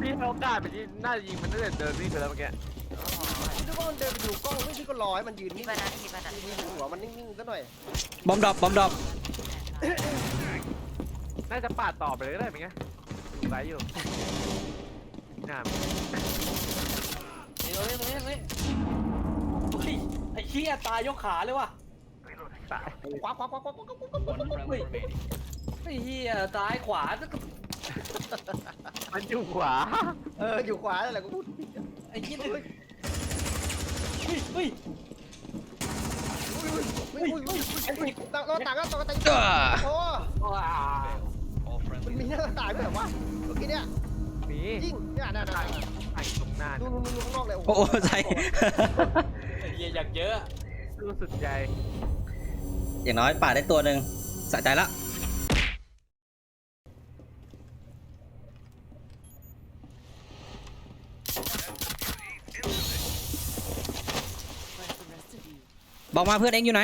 พี่ให้โอกาสไปที่น่าจะยิงมันตั้งแต่เดินวิ่งไปแล้วเมื่อกี้คิดว่ามันเดินไปดูกล้องไม่คิดก็รอให้มันยืนที่นิ่งบ้านนั้นที่บ้านนั้นยืนหัวมันนิ่งๆซะหน่อยบอมดรอปบอมดรอปน่าจะปาดต่อไปเลยก็ได้เป็นไงดูไลฟ์อยู่งามเฮ้ยเฮ้ยเฮ้ยเฮ้ยเฮ้ยไอ้เหี้ยตายยกขาเลยว่ะตายคว้าคว้าคว้าคว้าคว้าคว้าคว้าคว้าเฮ้ยไอ้เหี้ยซ้ายขวาก็ มันอยู่ขวาเอออยู่ขวานั่นแหละกูพูดไอ้เหี้ยเฮ้ยเฮ้ยเฮ้ยเฮ้ยเฮ้ยเฮ้ยเฮ้ยต่างเราต่างกันต่างกันต่างเอ้กันอโอ้ว้ามันมีหน้าต่างด้วยเหรอวะเมื่อกี้เนี่ยมียิงเนี่ยน่าน่าไอ้ตรงหน้าดูเนี่ยดูดูข้างนอกเลยโอ้โหใช่ ไอ้เหี้ยอยากเยอะรู้สึกใจอย่างน้อยป่าดได้ตัวหนึ่งสะใจละ บอกมาเพื่อนเองอยู่ไหน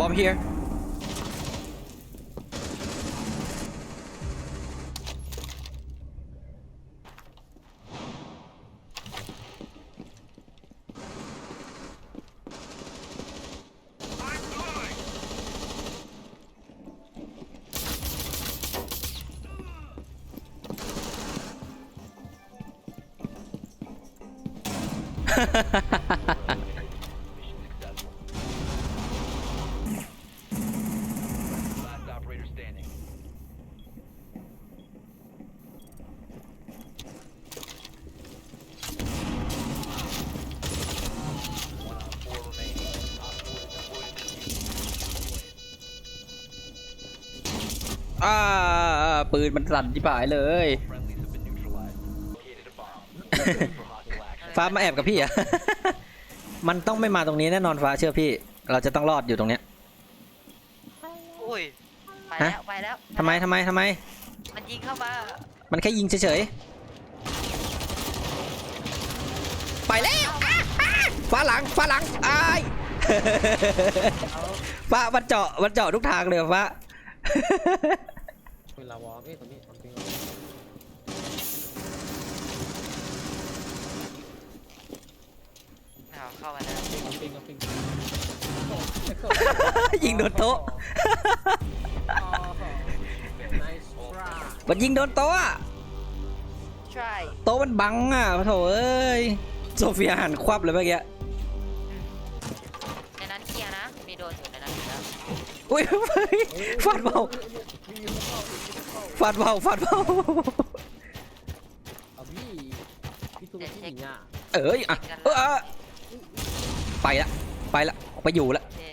บ อม here อ่าปืนมันสั่นที่ปลายเลย ฟ้ามาแอบกับพี่อะมันต้องไม่มาตรงนี้แน่นอนฟ้าเชื่อพี่ เราจะต้องรอดอยู่ตรงเนี้ยอุ้ย ไปฮะแล้ว ไปแล้วทำไมทำไมทำไม มันยิงเข้ามา มันแค่ยิงเฉยๆ ไปแล้วอะอะฟ้าหลังฟ้าหลังอ้ายฟ้ามันเจาะมันเจาะทุกทางเลยฟ้าเวลาวอล์กเอ้ยตรงนี้ตรง นี้เอาเข้ามาแล้วปิงปิงปิงยิงโดนโต๊ะ มันยิงโดนโต๊ะอะใช่โต๊ะมันบังอะโถเอ้ย โซเฟียหันควับเลยเมื่อกี้ ในนั้นเคลียร์นะ มีโดนอยู่ในนั้นอยู่แล้วอุ้ยฟาดเบาฟาดเบาฟาดเบาเอาพี่พี่ตุ้มพี่หญิงอะเอ้ยอะเออเออ ไปละ ไปละไปอยู่ละเจ๊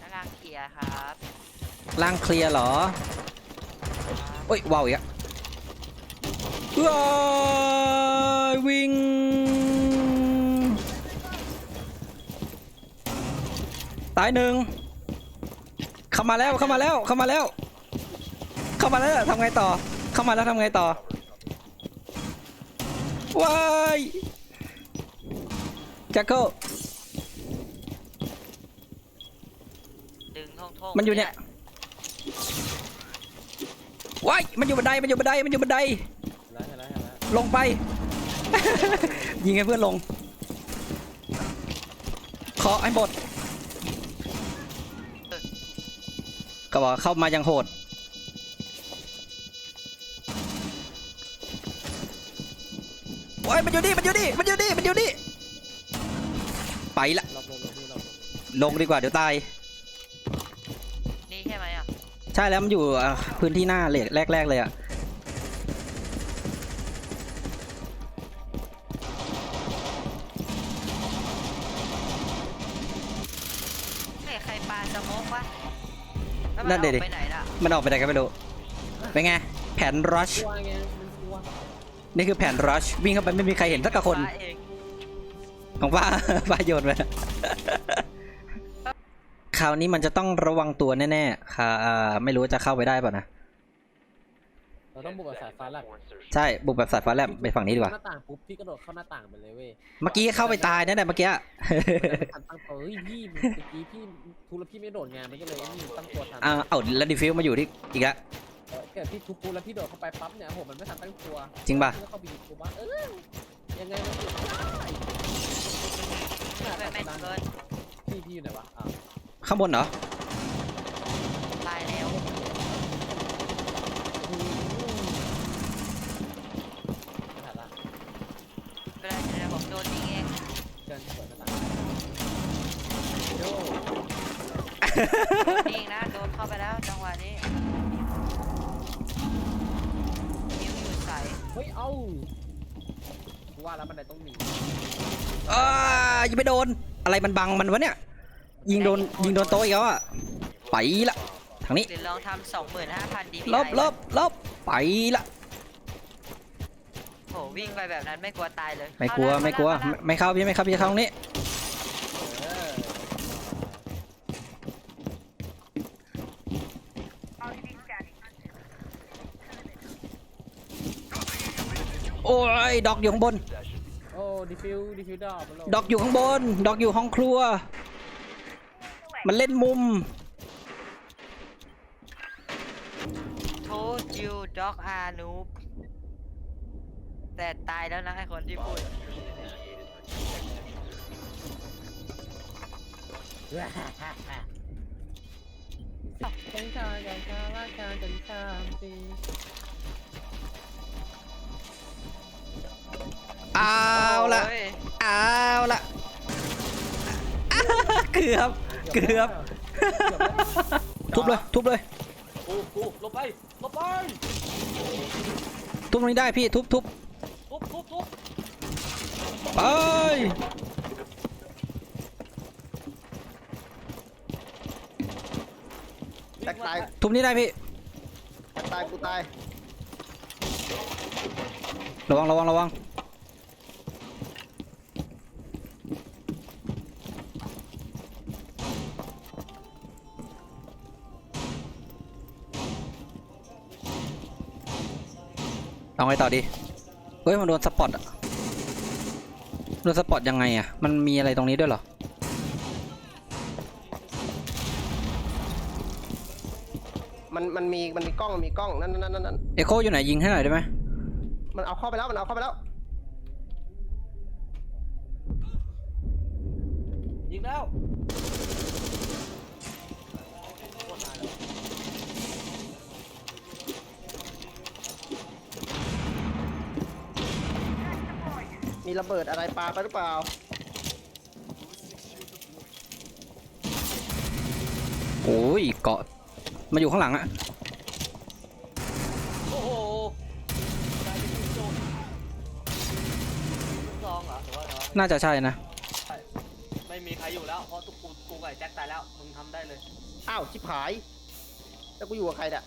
ด้านล่างเคลียร์ครับล่างเคลียร์เหรอเอ้ยว้าวอีกอะว้ายวิ่ง ตายหนึ่งเข้ามาแล้วเข้ามาแล้วเข้ามาแล้ว เข้ามาแล้วทำไงต่อ เข้ามาแล้วทำไงต่อว้ายแจ็คเกิลดึงท่องท่งมันอยู่เนี่ยว้ายมันอยู่บันได มันอยู่บันได มันอยู่บันได แล้วเห็นแล้วเห็นแล้วลงไป ยิงให้เพื่อนลงเคาะให้หมดก็บอกเข้ามายังโหด โอ้ยมันอยู่นี่ มันอยู่นี่ มันอยู่นี่ มันอยู่นี่ ไปละรอบลงลงนี่รอบลงลงดีกว่าเดี๋ยวตาย นี่ใช่ไหมอะใช่แล้วมันอยู่อะพื้นที่หน้าเลยแรก ๆ เลยอะเฮ้ยใครปาสโมกวะแล้วมันั่นดิออกดิไปไหนล่ะมันออกไปไหนกันไม่รู้เป็นไง แผนรัช กลัวไงมันกลัวนี่คือแผนรัชวิ่งเข้าไปไม่มีใครเห็นสักคนฟ้าเอง ของป้า ป้าโยนไปคราวนี้มันจะต้องระวังตัวแน่ๆค่ะอ่าไม่รู้ว่าจะเข้าไปได้ป่ะนะ เราต้องบุกแบบสายฟ้าแลบใช่ บุกแบบสัตว์ฟ้าแลบไปฝั่งนี้ดีกว่า หน้าต่างปุ๊บพี่กระโดดเข้าหน้าต่างไปเลยเว้ยเมื่อกี้เข้าไปตายนั่นแหละเมื่อกี้ไม่ทันตั้งตัวเฮ้ยพี่เมื่อกี้พี่ทุบแล้วพี่ไม่โดดไงมันก็เลยนี่ตั้งตัวทันอ่าเอาแล้วดิฟิวมาอยู่ที่อีกแล้วเออเกิดพี่ทุบปุ๊บแล้วพี่โดดเข้าไปปั๊บเนี่ยโอ้โหมันไม่ทันตั้งตัวจริงป่ะพี่ก็เข้าไปหยิบปุ๊บว่าเออ ยังไงมันหยุดไม่ได้ไม่ไม่เกินพี่พี่อยู่ไหนวะอ้าข้างบนเหรอ ตายแล้วไม่ทันละเวลาเจอผมโดนยิงเองเดินเปิดหน้าต่างโยยิงนะโดนเข้าไปแล้วจังหวะนี้นิ้วอยู่ใสเฮ้ยเอ้า ว่าแล้วมันไหนต้องหนีอ้ายิงไม่โดน อะไรมันบังมันวะเนี่ย ยิงโดนยิงโดนโต๊ะอีกแล้วอะไปละทางนี้หรือลองทำสองหมื่นห้าพันดีลบลบลบไปละโหวิ่งไปแบบนั้นไม่กลัวตายเลยไม่กลัวเข้าด้ไม่กลัวเข้าไม่ได้ไม่เข้าพี่ไม่เข้าพี่จะเข้าตรงนี้ โอ้ยดอกอยู่ข้างบน โอ้ดิฟิวดิฟิวดอกมันลงดอกอยู่ข้างบน ดอกอยู่ห้องครัว มันเล่นมุมโทษยูด็อกอานูบแต่ตายแล้วนะไอคนที่พูดกัญชากัญชาราชากัญชาปี เอาละโยเอาละอ่าเกือบเกือบทุบเลยทุบเลยกูกูหลบไปหลบไปทุบตรงนี้ได้พี่ทุบทุบทุบทุบทุบไปแตกตาย ทุบนี้ได้พี่แตกตายกูตายระวังระวังระวัง เอาไงต่อดีเฮ้ยมันโดนสปอตอะโดนสปอตยังไงอะมันมีอะไรตรงนี้ด้วยเหรอมันมันมีมันมีกล้องมันมีกล้องนั่นนั่นนั่นนั่นเอโคอยู่ไหนยิงให้หน่อยได้ไหมมันเอาเข้าไปแล้วมันเอาเข้าไปแล้วยิงแล้ว มีระเบิดอะไรปาไปหรือเปล่า โอ้ยเกาะมาอยู่ข้างหลังอะโอ้โหกลายเป็นลูกโจรลูกซองเหรอหรือว่าไงวะน่าจะใช่นะ ไม่มีใครอยู่แล้ว เพราะทุกกูกูกับไอ้แจ็คตายแล้ว มึงทำได้เลยอ้าวชิบหาย แล้วกูอยู่กับใครเนี่ย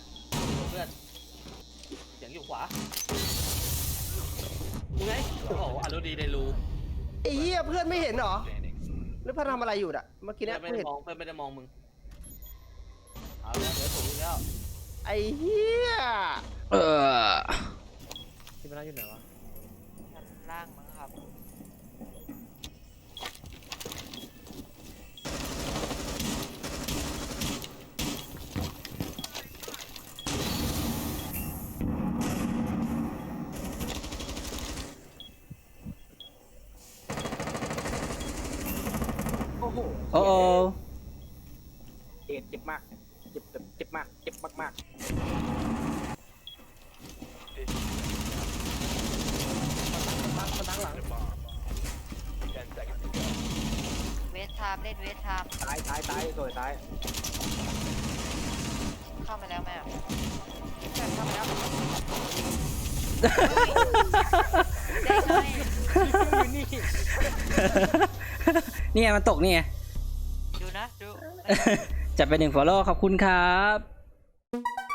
เพื่อนเสียงอยู่ขวา มึงไงโอ้โหอะรู้ดีได้รู้ไอ้เหี้ยเพื่อนไม่เห็นเหรอ หรือเพื่อนทำอะไรอยู่น่ะ เมื่อกี้เพื่เนี่อยนไม่กูได้เห็นมองเพื่อนไม่ได้มองมึงเอาแล้วเหลือถูกอีกแล้วไอ้เหี้ยเออที่มันอยู่ไหนวะชั้นล่างมั้งครับ โอ้โหโอ้โอเอ็ดเจ็บมาก เจ็บแบบเจ็บมาก เจ็บมากมันตั้งหลังเวทไทม์เล่นเวทไทม์ๆตายตายตายสวยตายเข้ามาแล้วแม่แม่เข้ามาแล้วได้ไงนี่นี่ไงมันตกนี่ไงดูนะ ดู จัดไปหนึ่งฟอลโล่ขอบคุณครับ